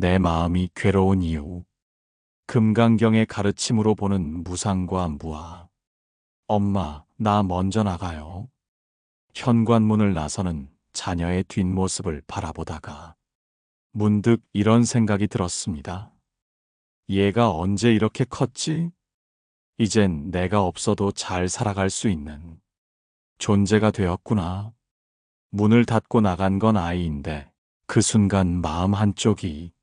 내 마음이 괴로운 이유. 금강경의 가르침으로 보는 무상과 무아. 엄마, 나 먼저 나가요. 현관문을 나서는 자녀의 뒷모습을 바라보다가 문득 이런 생각이 들었습니다. 얘가 언제 이렇게 컸지? 이젠 내가 없어도 잘 살아갈 수 있는 존재가 되었구나. 문을 닫고 나간 건 아이인데 그 순간 마음 한쪽이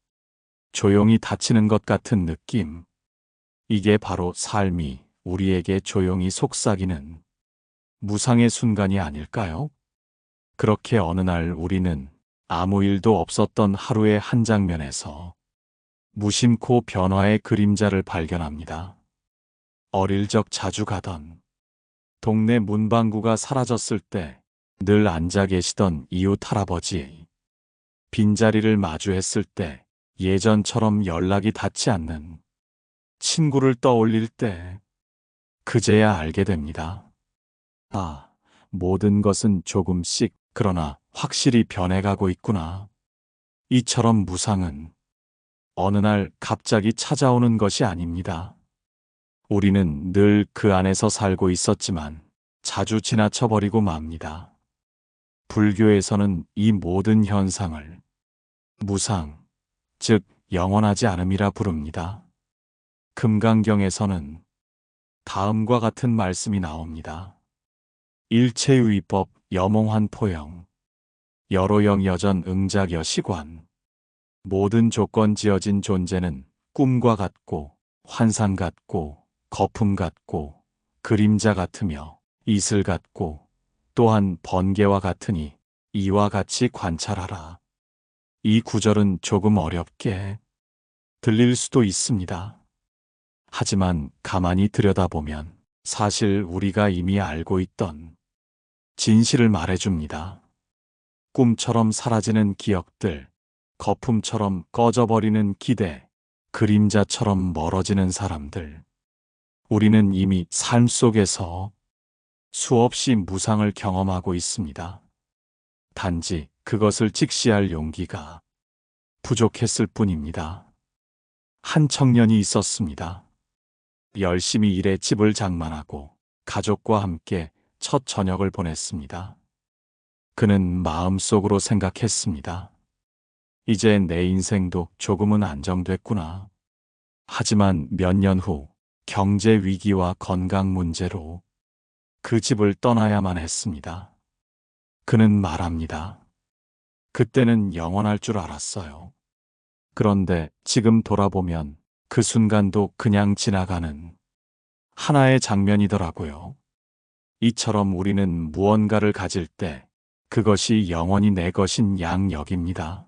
조용히 닫히는 것 같은 느낌. 이게 바로 삶이 우리에게 조용히 속삭이는 무상의 순간이 아닐까요? 그렇게 어느 날 우리는 아무 일도 없었던 하루의 한 장면에서 무심코 변화의 그림자를 발견합니다. 어릴 적 자주 가던 동네 문방구가 사라졌을 때 늘 앉아 계시던 이웃 할아버지. 빈자리를 마주했을 때 예전처럼 연락이 닿지 않는 친구를 떠올릴 때 그제야 알게 됩니다. 아, 모든 것은 조금씩 그러나 확실히 변해가고 있구나. 이처럼 무상은 어느 날 갑자기 찾아오는 것이 아닙니다. 우리는 늘 그 안에서 살고 있었지만 자주 지나쳐버리고 맙니다. 불교에서는 이 모든 현상을 무상, 즉 영원하지 않음이라 부릅니다. 금강경에서는 다음과 같은 말씀이 나옵니다. 일체유의법 여몽한 포영 여로영 여전 응작여 시관 모든 조건 지어진 존재는 꿈과 같고 환상 같고 거품 같고 그림자 같으며 이슬 같고 또한 번개와 같으니 이와 같이 관찰하라. 이 구절은 조금 어렵게 들릴 수도 있습니다. 하지만 가만히 들여다보면 사실 우리가 이미 알고 있던 진실을 말해줍니다. 꿈처럼 사라지는 기억들, 거품처럼 꺼져버리는 기대, 그림자처럼 멀어지는 사람들. 우리는 이미 삶 속에서 수없이 무상을 경험하고 있습니다. 단지 그것을 직시할 용기가 부족했을 뿐입니다. 한 청년이 있었습니다. 열심히 일해 집을 장만하고 가족과 함께 첫 저녁을 보냈습니다. 그는 마음속으로 생각했습니다. 이제 내 인생도 조금은 안정됐구나. 하지만 몇 년 후 경제 위기와 건강 문제로 그 집을 떠나야만 했습니다. 그는 말합니다. 그때는 영원할 줄 알았어요. 그런데 지금 돌아보면 그 순간도 그냥 지나가는 하나의 장면이더라고요. 이처럼 우리는 무언가를 가질 때 그것이 영원히 내 것인 양 여깁니다.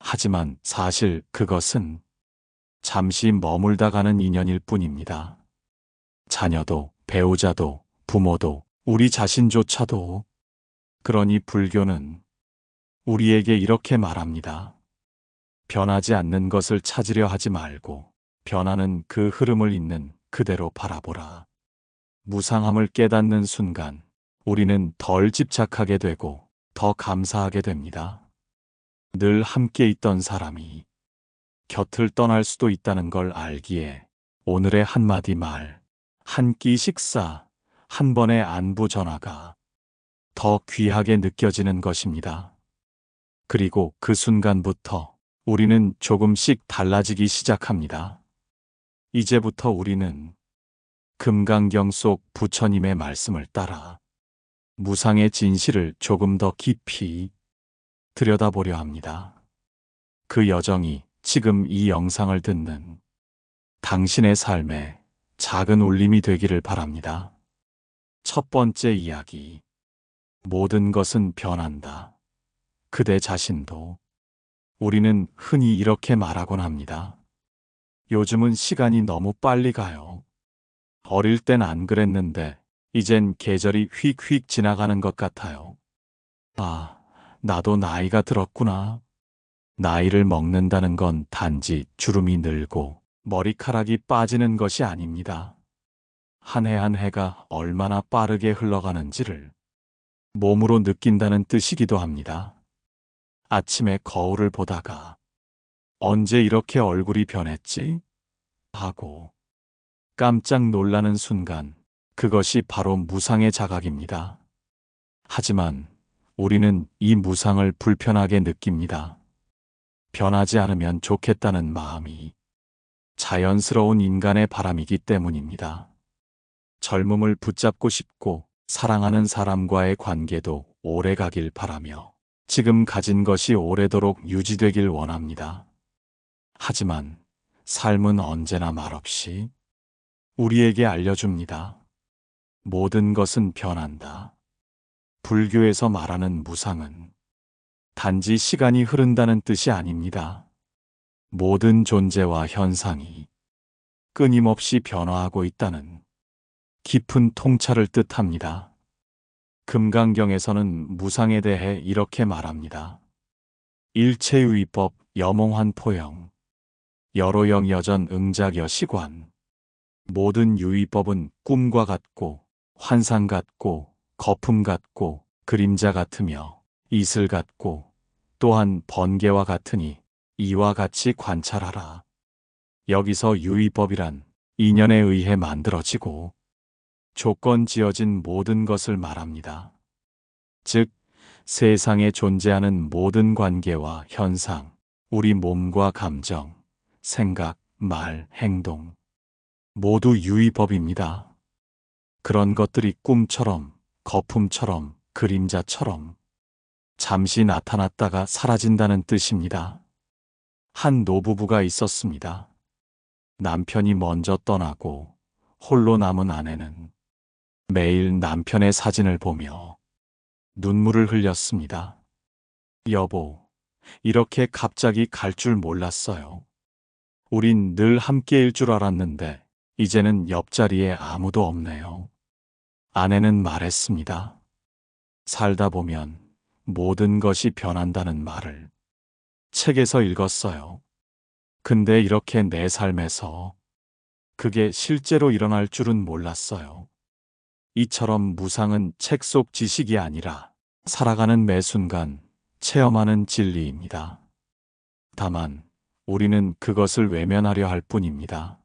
하지만 사실 그것은 잠시 머물다 가는 인연일 뿐입니다. 자녀도, 배우자도, 부모도, 우리 자신조차도. 그러니 불교는 우리에게 이렇게 말합니다. 변하지 않는 것을 찾으려 하지 말고 변하는 그 흐름을 있는 그대로 바라보라. 무상함을 깨닫는 순간 우리는 덜 집착하게 되고 더 감사하게 됩니다. 늘 함께 있던 사람이 곁을 떠날 수도 있다는 걸 알기에 오늘의 한마디 말, 한 끼 식사, 한 번의 안부 전화가 더 귀하게 느껴지는 것입니다. 그리고 그 순간부터 우리는 조금씩 달라지기 시작합니다. 이제부터 우리는 금강경 속 부처님의 말씀을 따라 무상의 진실을 조금 더 깊이 들여다보려 합니다. 그 여정이 지금 이 영상을 듣는 당신의 삶에 작은 울림이 되기를 바랍니다. 첫 번째 이야기. 모든 것은 변한다. 그대 자신도. 우리는 흔히 이렇게 말하곤 합니다. 요즘은 시간이 너무 빨리 가요. 어릴 땐 안 그랬는데, 이젠 계절이 휙휙 지나가는 것 같아요. 아, 나도 나이가 들었구나. 나이를 먹는다는 건 단지 주름이 늘고 머리카락이 빠지는 것이 아닙니다. 한 해 한 해가 얼마나 빠르게 흘러가는지를 몸으로 느낀다는 뜻이기도 합니다. 아침에 거울을 보다가 언제 이렇게 얼굴이 변했지? 하고 깜짝 놀라는 순간 그것이 바로 무상의 자각입니다. 하지만 우리는 이 무상을 불편하게 느낍니다. 변하지 않으면 좋겠다는 마음이 자연스러운 인간의 바람이기 때문입니다. 젊음을 붙잡고 싶고 사랑하는 사람과의 관계도 오래 가길 바라며 지금 가진 것이 오래도록 유지되길 원합니다. 하지만 삶은 언제나 말없이 우리에게 알려줍니다. 모든 것은 변한다. 불교에서 말하는 무상은 단지 시간이 흐른다는 뜻이 아닙니다. 모든 존재와 현상이 끊임없이 변화하고 있다는 깊은 통찰을 뜻합니다. 금강경에서는 무상에 대해 이렇게 말합니다. 일체유의법 여몽환 포영 여로영 여전 응작여 시관 모든 유의법은 꿈과 같고 환상 같고 거품 같고 그림자 같으며 이슬 같고 또한 번개와 같으니 이와 같이 관찰하라. 여기서 유의법이란 인연에 의해 만들어지고 조건 지어진 모든 것을 말합니다. 즉, 세상에 존재하는 모든 관계와 현상, 우리 몸과 감정, 생각, 말, 행동, 모두 유의법입니다. 그런 것들이 꿈처럼, 거품처럼, 그림자처럼 잠시 나타났다가 사라진다는 뜻입니다. 한 노부부가 있었습니다. 남편이 먼저 떠나고 홀로 남은 아내는 매일 남편의 사진을 보며 눈물을 흘렸습니다. 여보, 이렇게 갑자기 갈 줄 몰랐어요. 우린 늘 함께일 줄 알았는데 이제는 옆자리에 아무도 없네요. 아내는 말했습니다. 살다 보면 모든 것이 변한다는 말을 책에서 읽었어요. 근데 이렇게 내 삶에서 그게 실제로 일어날 줄은 몰랐어요. 이처럼 무상은 책 속 지식이 아니라 살아가는 매 순간 체험하는 진리입니다. 다만 우리는 그것을 외면하려 할 뿐입니다.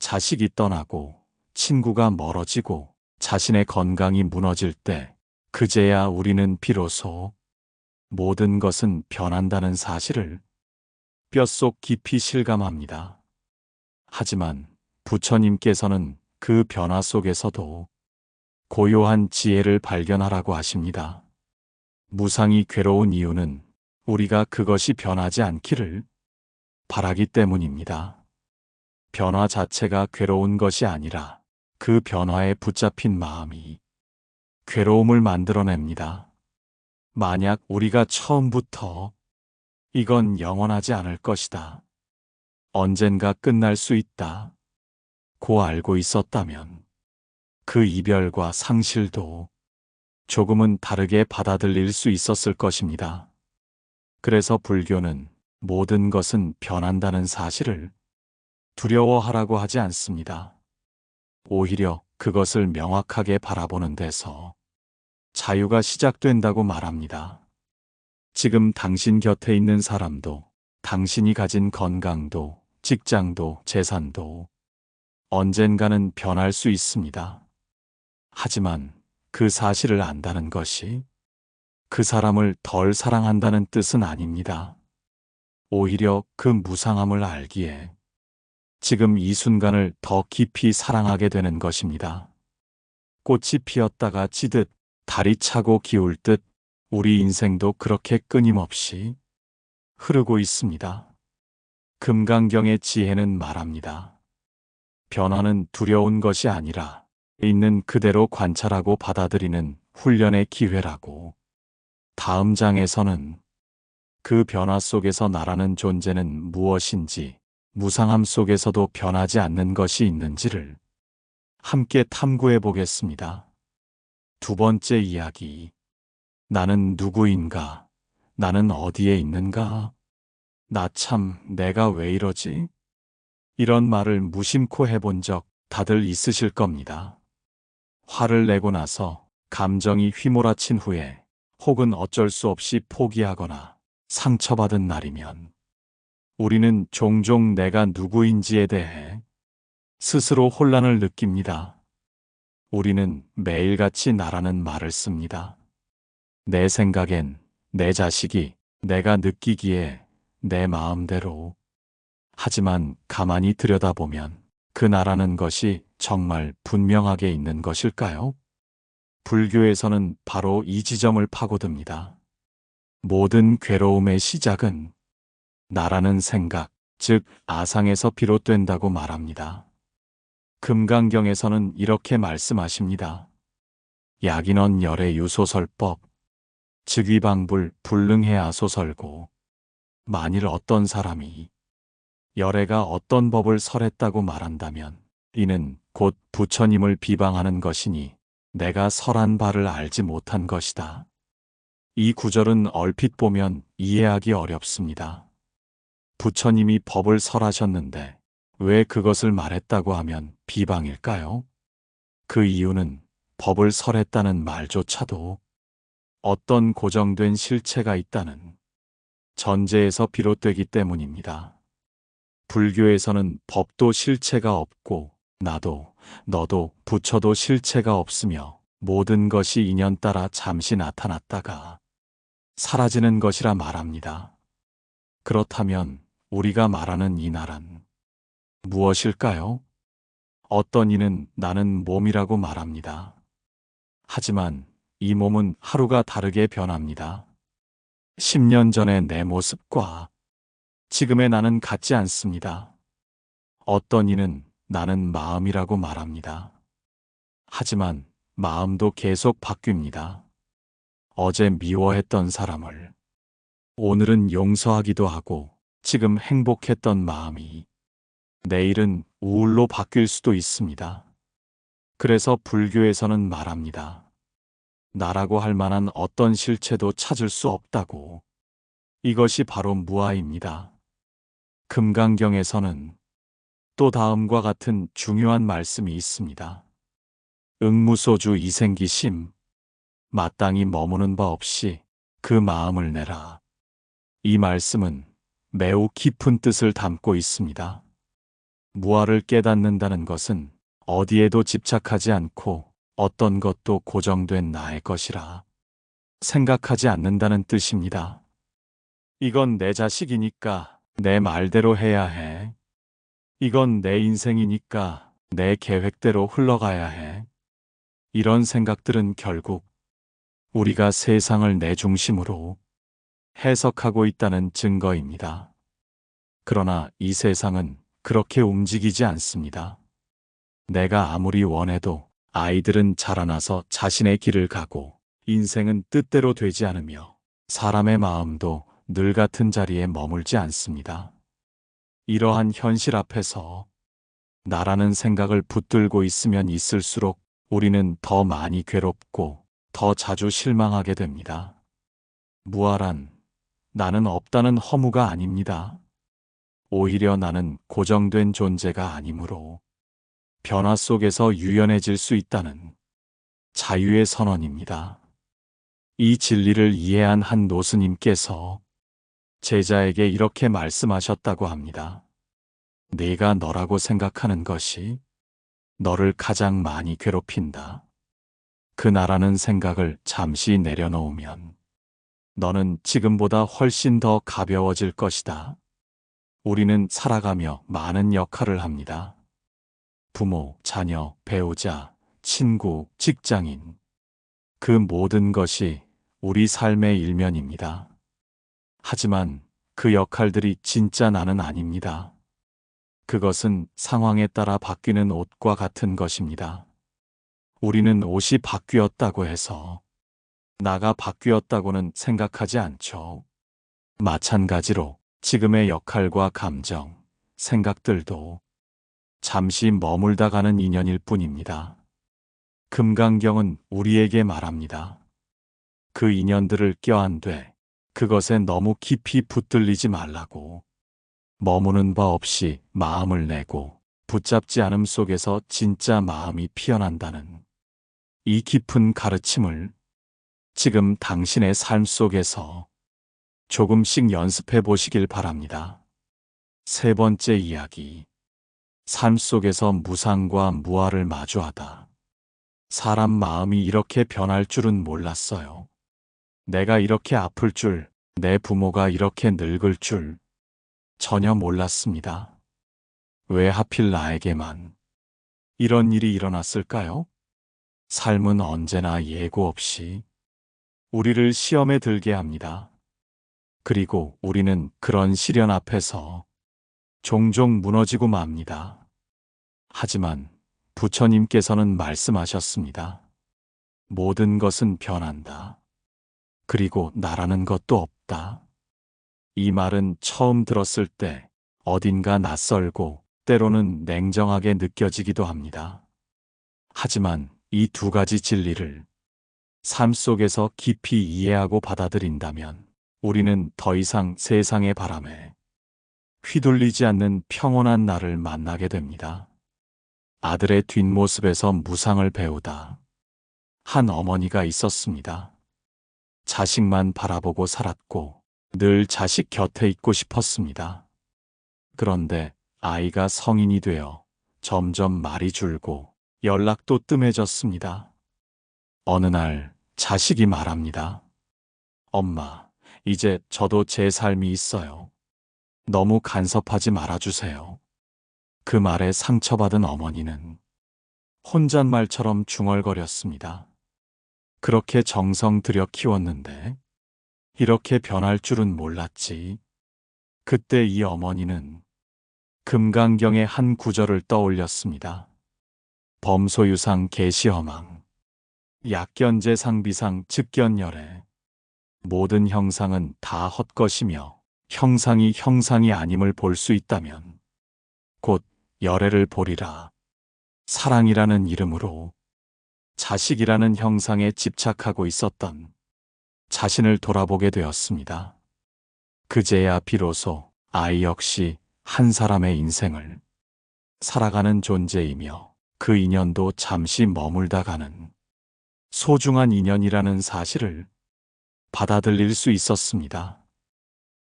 자식이 떠나고 친구가 멀어지고 자신의 건강이 무너질 때 그제야 우리는 비로소 모든 것은 변한다는 사실을 뼛속 깊이 실감합니다. 하지만 부처님께서는 그 변화 속에서도 고요한 지혜를 발견하라고 하십니다. 무상이 괴로운 이유는 우리가 그것이 변하지 않기를 바라기 때문입니다. 변화 자체가 괴로운 것이 아니라 그 변화에 붙잡힌 마음이 괴로움을 만들어냅니다. 만약 우리가 처음부터 이건 영원하지 않을 것이다. 언젠가 끝날 수 있다. 고 알고 있었다면 그 이별과 상실도 조금은 다르게 받아들일 수 있었을 것입니다. 그래서 불교는 모든 것은 변한다는 사실을 두려워하라고 하지 않습니다. 오히려 그것을 명확하게 바라보는 데서 자유가 시작된다고 말합니다. 지금 당신 곁에 있는 사람도, 당신이 가진 건강도, 직장도, 재산도 언젠가는 변할 수 있습니다. 하지만 그 사실을 안다는 것이 그 사람을 덜 사랑한다는 뜻은 아닙니다. 오히려 그 무상함을 알기에 지금 이 순간을 더 깊이 사랑하게 되는 것입니다. 꽃이 피었다가 지듯 달이 차고 기울 듯 우리 인생도 그렇게 끊임없이 흐르고 있습니다. 금강경의 지혜는 말합니다. 변화는 두려운 것이 아니라 있는 그대로 관찰하고 받아들이는 훈련의 기회라고. 다음 장에서는 그 변화 속에서 나라는 존재는 무엇인지, 무상함 속에서도 변하지 않는 것이 있는지를 함께 탐구해 보겠습니다. 두 번째 이야기. 나는 누구인가? 나는 어디에 있는가? 나 참, 내가 왜 이러지? 이런 말을 무심코 해본 적 다들 있으실 겁니다. 화를 내고 나서 감정이 휘몰아친 후에 혹은 어쩔 수 없이 포기하거나 상처받은 날이면 우리는 종종 내가 누구인지에 대해 스스로 혼란을 느낍니다. 우리는 매일같이 나라는 말을 씁니다. 내 생각엔 내 자식이 내가 느끼기에 내 마음대로. 하지만 가만히 들여다보면 그 나라는 것이 정말 분명하게 있는 것일까요? 불교에서는 바로 이 지점을 파고듭니다. 모든 괴로움의 시작은 나라는 생각, 즉 아상에서 비롯된다고 말합니다. 금강경에서는 이렇게 말씀하십니다. 약인원 열의 유소설법, 즉위방불 불능해야 소설고, 만일 어떤 사람이 열애가 어떤 법을 설했다고 말한다면 이는 곧 부처님을 비방하는 것이니 내가 설한 바를 알지 못한 것이다. 이 구절은 얼핏 보면 이해하기 어렵습니다. 부처님이 법을 설하셨는데 왜 그것을 말했다고 하면 비방일까요? 그 이유는 법을 설했다는 말조차도 어떤 고정된 실체가 있다는 전제에서 비롯되기 때문입니다. 불교에서는 법도 실체가 없고 나도 너도 부처도 실체가 없으며 모든 것이 인연 따라 잠시 나타났다가 사라지는 것이라 말합니다. 그렇다면 우리가 말하는 이 나란 무엇일까요? 어떤 이는 나는 몸이라고 말합니다. 하지만 이 몸은 하루가 다르게 변합니다. 10년 전의 내 모습과 지금의 나는 같지 않습니다. 어떤 이는 나는 마음이라고 말합니다. 하지만 마음도 계속 바뀝니다. 어제 미워했던 사람을 오늘은 용서하기도 하고 지금 행복했던 마음이 내일은 우울로 바뀔 수도 있습니다. 그래서 불교에서는 말합니다. 나라고 할 만한 어떤 실체도 찾을 수 없다고. 이것이 바로 무아입니다. 금강경에서는 또 다음과 같은 중요한 말씀이 있습니다. 응무소주 이생기심, 마땅히 머무는 바 없이 그 마음을 내라. 이 말씀은 매우 깊은 뜻을 담고 있습니다. 무아를 깨닫는다는 것은 어디에도 집착하지 않고 어떤 것도 고정된 나의 것이라 생각하지 않는다는 뜻입니다. 이건 내 자식이니까 내 말대로 해야 해. 이건 내 인생이니까 내 계획대로 흘러가야 해. 이런 생각들은 결국 우리가 세상을 내 중심으로 해석하고 있다는 증거입니다. 그러나 이 세상은 그렇게 움직이지 않습니다. 내가 아무리 원해도 아이들은 자라나서 자신의 길을 가고 인생은 뜻대로 되지 않으며 사람의 마음도 늘 같은 자리에 머물지 않습니다. 이러한 현실 앞에서 나라는 생각을 붙들고 있으면 있을수록 우리는 더 많이 괴롭고 더 자주 실망하게 됩니다. 무아란 나는 없다는 허무가 아닙니다. 오히려 나는 고정된 존재가 아니므로 변화 속에서 유연해질 수 있다는 자유의 선언입니다. 이 진리를 이해한 한 노스님께서 제자에게 이렇게 말씀하셨다고 합니다. 내가 너라고 생각하는 것이 너를 가장 많이 괴롭힌다. 그 나라는 생각을 잠시 내려놓으면 너는 지금보다 훨씬 더 가벼워질 것이다. 우리는 살아가며 많은 역할을 합니다. 부모, 자녀, 배우자, 친구, 직장인. 그 모든 것이 우리 삶의 일면입니다. 하지만 그 역할들이 진짜 나는 아닙니다. 그것은 상황에 따라 바뀌는 옷과 같은 것입니다. 우리는 옷이 바뀌었다고 해서 나가 바뀌었다고는 생각하지 않죠. 마찬가지로 지금의 역할과 감정, 생각들도 잠시 머물다 가는 인연일 뿐입니다. 금강경은 우리에게 말합니다. 그 인연들을 껴안되 그것에 너무 깊이 붙들리지 말라고 머무는 바 없이 마음을 내고 붙잡지 않음 속에서 진짜 마음이 피어난다는 이 깊은 가르침을 지금 당신의 삶 속에서 조금씩 연습해 보시길 바랍니다. 세 번째 이야기. 삶 속에서 무상과 무아를 마주하다. 사람 마음이 이렇게 변할 줄은 몰랐어요. 내가 이렇게 아플 줄, 내 부모가 이렇게 늙을 줄 전혀 몰랐습니다. 왜 하필 나에게만 이런 일이 일어났을까요? 삶은 언제나 예고 없이 우리를 시험에 들게 합니다. 그리고 우리는 그런 시련 앞에서 종종 무너지고 맙니다. 하지만 부처님께서는 말씀하셨습니다. 모든 것은 변한다. 그리고 나라는 것도 없다. 이 말은 처음 들었을 때 어딘가 낯설고 때로는 냉정하게 느껴지기도 합니다. 하지만 이 두 가지 진리를 삶 속에서 깊이 이해하고 받아들인다면 우리는 더 이상 세상의 바람에 휘둘리지 않는 평온한 나를 만나게 됩니다. 아들의 뒷모습에서 무상을 배우다. 한 어머니가 있었습니다. 자식만 바라보고 살았고 늘 자식 곁에 있고 싶었습니다. 그런데 아이가 성인이 되어 점점 말이 줄고 연락도 뜸해졌습니다. 어느 날 자식이 말합니다. 엄마, 이제 저도 제 삶이 있어요. 너무 간섭하지 말아주세요. 그 말에 상처받은 어머니는 혼잣말처럼 중얼거렸습니다. 그렇게 정성 들여 키웠는데 이렇게 변할 줄은 몰랐지. 그때 이 어머니는 금강경의 한 구절을 떠올렸습니다. 범소유상 계시허망 약견제 상비상 즉견열애 모든 형상은 다 헛것이며 형상이 형상이 아님을 볼 수 있다면 곧 열애를 보리라. 사랑이라는 이름으로 자식이라는 형상에 집착하고 있었던 자신을 돌아보게 되었습니다. 그제야 비로소 아이 역시 한 사람의 인생을 살아가는 존재이며 그 인연도 잠시 머물다 가는 소중한 인연이라는 사실을 받아들일 수 있었습니다.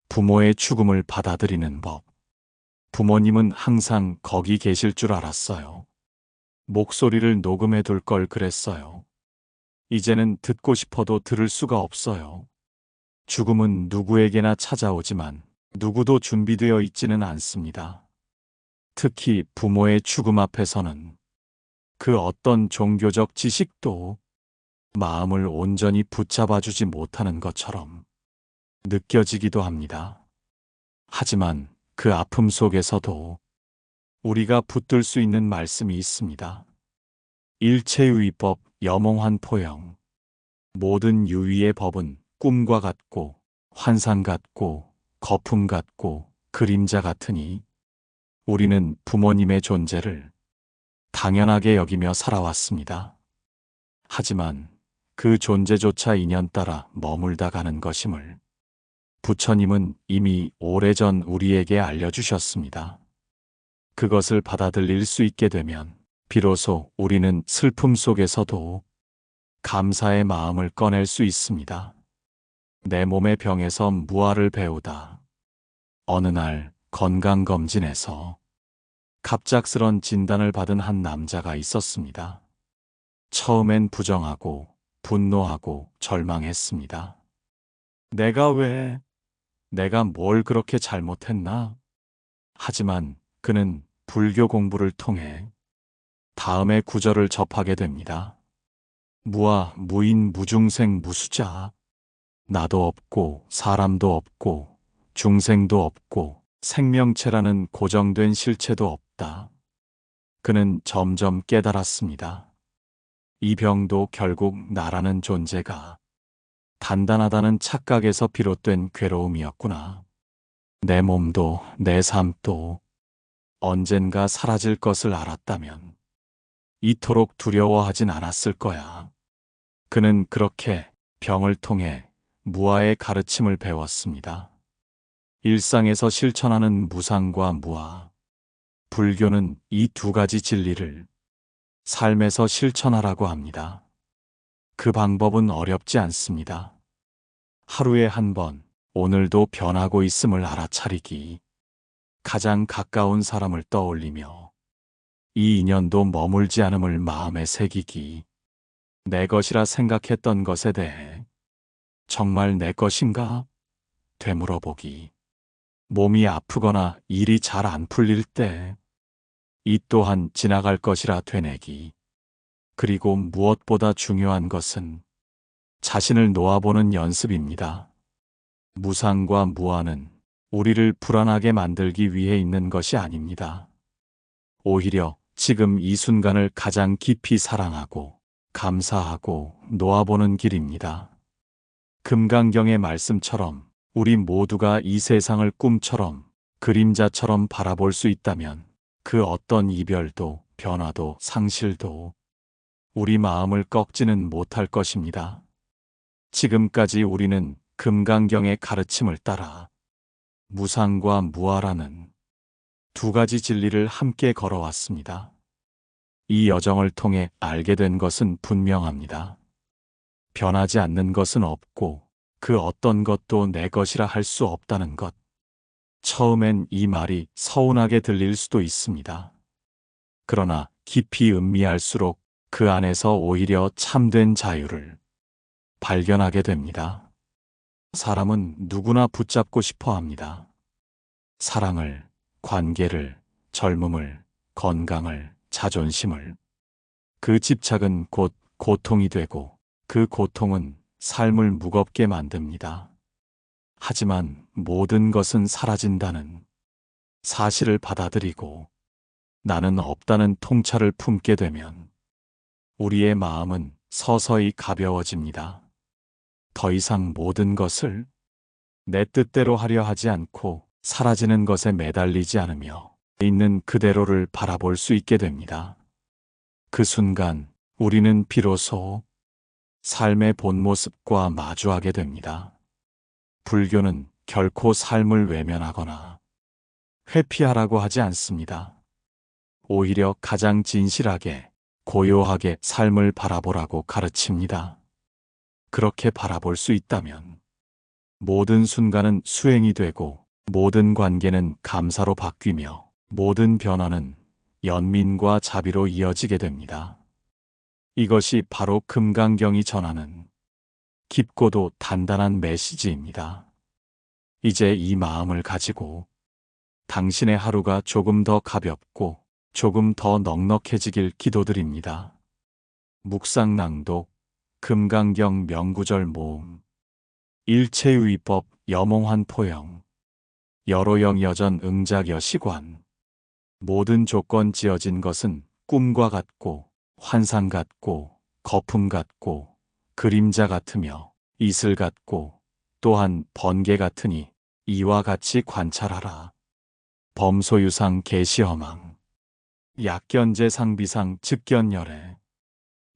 부모의 죽음을 받아들이는 법. 부모님은 항상 거기 계실 줄 알았어요. 목소리를 녹음해 둘 걸 그랬어요. 이제는 듣고 싶어도 들을 수가 없어요. 죽음은 누구에게나 찾아오지만 누구도 준비되어 있지는 않습니다. 특히 부모의 죽음 앞에서는 그 어떤 종교적 지식도 마음을 온전히 붙잡아주지 못하는 것처럼 느껴지기도 합니다. 하지만 그 아픔 속에서도 우리가 붙들 수 있는 말씀이 있습니다. 일체유의법 여몽환 포영 모든 유의의 법은 꿈과 같고 환상 같고 거품 같고 그림자 같으니 우리는 부모님의 존재를 당연하게 여기며 살아왔습니다. 하지만 그 존재조차 인연 따라 머물다 가는 것임을 부처님은 이미 오래전 우리에게 알려주셨습니다. 그것을 받아들일 수 있게 되면 비로소 우리는 슬픔 속에서도 감사의 마음을 꺼낼 수 있습니다. 내 몸의 병에서 무아를 배우다. 어느 날 건강검진에서 갑작스런 진단을 받은 한 남자가 있었습니다. 처음엔 부정하고 분노하고 절망했습니다. 내가 왜, 내가 뭘 그렇게 잘못했나? 하지만 그는 불교 공부를 통해 다음의 구절을 접하게 됩니다. 무아, 무인, 무중생, 무수자. 나도 없고, 사람도 없고, 중생도 없고, 생명체라는 고정된 실체도 없다. 그는 점점 깨달았습니다. 이 병도 결국 나라는 존재가 단단하다는 착각에서 비롯된 괴로움이었구나. 내 몸도 내 삶도 언젠가 사라질 것을 알았다면 이토록 두려워하진 않았을 거야. 그는 그렇게 병을 통해 무아의 가르침을 배웠습니다. 일상에서 실천하는 무상과 무아. 불교는 이 두 가지 진리를 삶에서 실천하라고 합니다. 그 방법은 어렵지 않습니다. 하루에 한 번, 오늘도 변하고 있음을 알아차리기. 가장 가까운 사람을 떠올리며 이 인연도 머물지 않음을 마음에 새기기. 내 것이라 생각했던 것에 대해 정말 내 것인가? 되물어보기. 몸이 아프거나 일이 잘 안 풀릴 때 이 또한 지나갈 것이라 되뇌기. 그리고 무엇보다 중요한 것은 자신을 놓아보는 연습입니다. 무상과 무아는 우리를 불안하게 만들기 위해 있는 것이 아닙니다. 오히려 지금 이 순간을 가장 깊이 사랑하고 감사하고 놓아보는 길입니다. 금강경의 말씀처럼 우리 모두가 이 세상을 꿈처럼 그림자처럼 바라볼 수 있다면 그 어떤 이별도 변화도 상실도 우리 마음을 꺾지는 못할 것입니다. 지금까지 우리는 금강경의 가르침을 따라 무상과 무아라는 두 가지 진리를 함께 걸어왔습니다. 이 여정을 통해 알게 된 것은 분명합니다. 변하지 않는 것은 없고 그 어떤 것도 내 것이라 할 수 없다는 것. 처음엔 이 말이 서운하게 들릴 수도 있습니다. 그러나 깊이 음미할수록 그 안에서 오히려 참된 자유를 발견하게 됩니다. 사람은 누구나 붙잡고 싶어 합니다. 사랑을, 관계를, 젊음을, 건강을, 자존심을. 그 집착은 곧 고통이 되고 그 고통은 삶을 무겁게 만듭니다. 하지만 모든 것은 사라진다는 사실을 받아들이고 나는 없다는 통찰을 품게 되면 우리의 마음은 서서히 가벼워집니다. 더 이상 모든 것을 내 뜻대로 하려 하지 않고 사라지는 것에 매달리지 않으며 있는 그대로를 바라볼 수 있게 됩니다. 그 순간 우리는 비로소 삶의 본 모습과 마주하게 됩니다. 불교는 결코 삶을 외면하거나 회피하라고 하지 않습니다. 오히려 가장 진실하게 고요하게 삶을 바라보라고 가르칩니다. 그렇게 바라볼 수 있다면 모든 순간은 수행이 되고 모든 관계는 감사로 바뀌며 모든 변화는 연민과 자비로 이어지게 됩니다. 이것이 바로 금강경이 전하는 깊고도 단단한 메시지입니다. 이제 이 마음을 가지고 당신의 하루가 조금 더 가볍고 조금 더 넉넉해지길 기도드립니다. 묵상 낭독 금강경 명구절 모음 일체유의법 여몽환 포영 여로영 여전 응작 여 시관 모든 조건 지어진 것은 꿈과 같고 환상 같고 거품 같고 그림자 같으며 이슬 같고 또한 번개 같으니 이와 같이 관찰하라. 범소유상 계시허망 약견제 상비상 즉견열애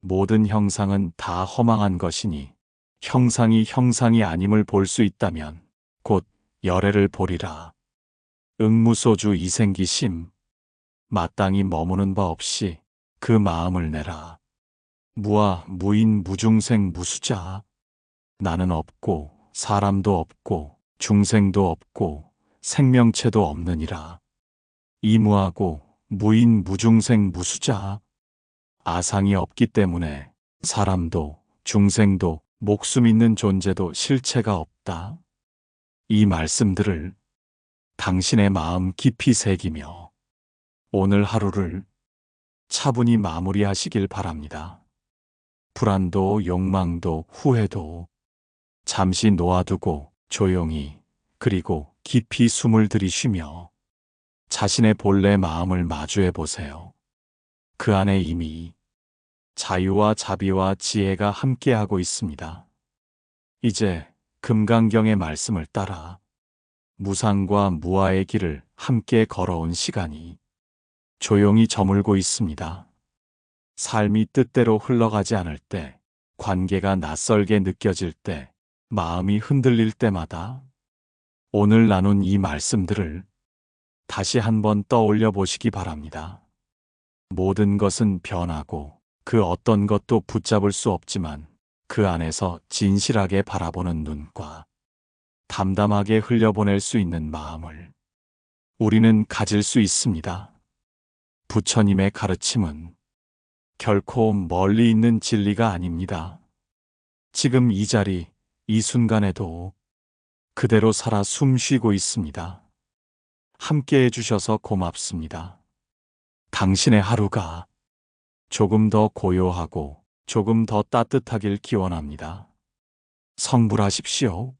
모든 형상은 다 허망한 것이니 형상이 형상이 아님을 볼 수 있다면 곧 열애를 보리라. 응무소주 이생기심 마땅히 머무는 바 없이 그 마음을 내라. 무아 무인 무중생 무수자 나는 없고 사람도 없고 중생도 없고 생명체도 없느니라. 이무하고 무인 무중생 무수자 아상이 없기 때문에 사람도 중생도 목숨 있는 존재도 실체가 없다. 이 말씀들을 당신의 마음 깊이 새기며 오늘 하루를 차분히 마무리하시길 바랍니다. 불안도 욕망도 후회도 잠시 놓아두고 조용히 그리고 깊이 숨을 들이쉬며 자신의 본래 마음을 마주해 보세요. 그 안에 이미 자유와 자비와 지혜가 함께하고 있습니다. 이제 금강경의 말씀을 따라 무상과 무아의 길을 함께 걸어온 시간이 조용히 저물고 있습니다. 삶이 뜻대로 흘러가지 않을 때, 관계가 낯설게 느껴질 때, 마음이 흔들릴 때마다 오늘 나눈 이 말씀들을 다시 한번 떠올려 보시기 바랍니다. 모든 것은 변하고 그 어떤 것도 붙잡을 수 없지만 그 안에서 진실하게 바라보는 눈과 담담하게 흘려보낼 수 있는 마음을 우리는 가질 수 있습니다. 부처님의 가르침은 결코 멀리 있는 진리가 아닙니다. 지금 이 자리, 이 순간에도 그대로 살아 숨 쉬고 있습니다. 함께 해주셔서 고맙습니다. 당신의 하루가 조금 더 고요하고 조금 더 따뜻하길 기원합니다. 성불하십시오.